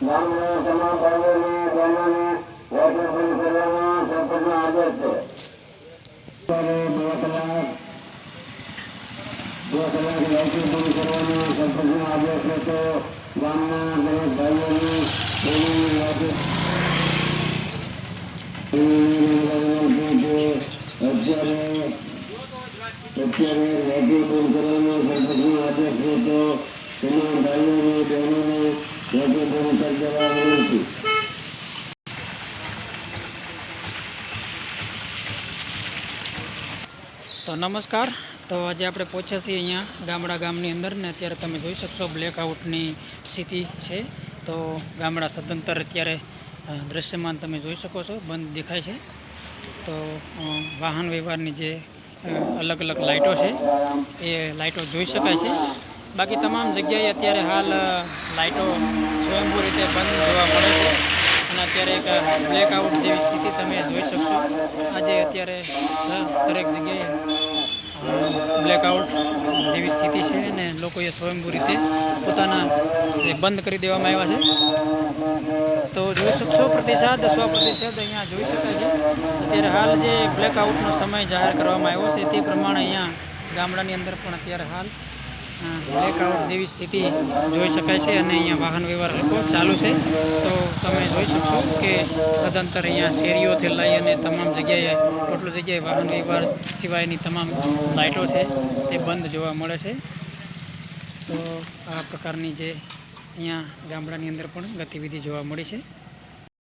ध्यान में समा पढ़ने में ध्यान में वैसे पूरी करने में सब कुछ में आदर से करे दो कलाक दो कलाक वैसे पूरी करने में सब कुछ में आदर से तो गाम में गरीब भाइयों में અત્યારે અત્યારે વૈદ્ય દૂર કરવાનો સર્વજ્ઞ આદેશ હતો તો નમસ્કાર. તો આજે આપણે પહોંચ્યા છીએ અહીંયા ગામડા ગામની અંદર ને અત્યારે તમે જોઈ શકશો બ્લેકઆઉટની સ્થિતિ છે. તો ગામડા સદંતર અત્યારે દૃશ્યમાન તમે જોઈ શકો છો, બંધ દેખાય છે. તો વાહન વ્યવહારની જે અલગ અલગ લાઇટો છે, એ લાઇટો જોઈ શકાય છે. બાકી તમામ જગ્યાએ અત્યારે હાલ લાઇટો સ્વયંભૂ રીતે બંધ જોવા મળે છે. અને અત્યારે એક બ્લેકઆઉટ જેવી સ્થિતિ તમે જોઈ શકશો. આજે અત્યારે દરેક જગ્યાએ બ્લેકઆઉટ જેવી સ્થિતિ છે અને લોકોએ સ્વયંભૂ રીતે પોતાના બંધ કરી દેવામાં આવ્યા છે. તો જોઈ શકશો, પ્રતિસાદ સ્વ પ્રતિસાદ અહીંયા જોઈ શકાય છે. અત્યારે હાલ જે બ્લેકઆઉટનો સમય જાહેર કરવામાં આવ્યો છે, તે પ્રમાણે અહીંયા ગામડાની અંદર પણ અત્યારે હાલ બ્લેકઆઉટ જેવી સ્થિતિ જોઈ શકાય છે અને અહીંયા વાહન વ્યવહાર લોકો ચાલુ છે. તો તમે જોઈ શકશો કે સદંતર અહીંયા શેરીઓથી લઈ અને તમામ જગ્યાએ ટોટલ જગ્યાએ વાહન વ્યવહાર સિવાયની તમામ લાઇટો છે તે બંધ જોવા મળે છે. તો આ પ્રકારની જે અહીંયા ગામડાની અંદર પણ ગતિવિધિ જોવા મળી છે.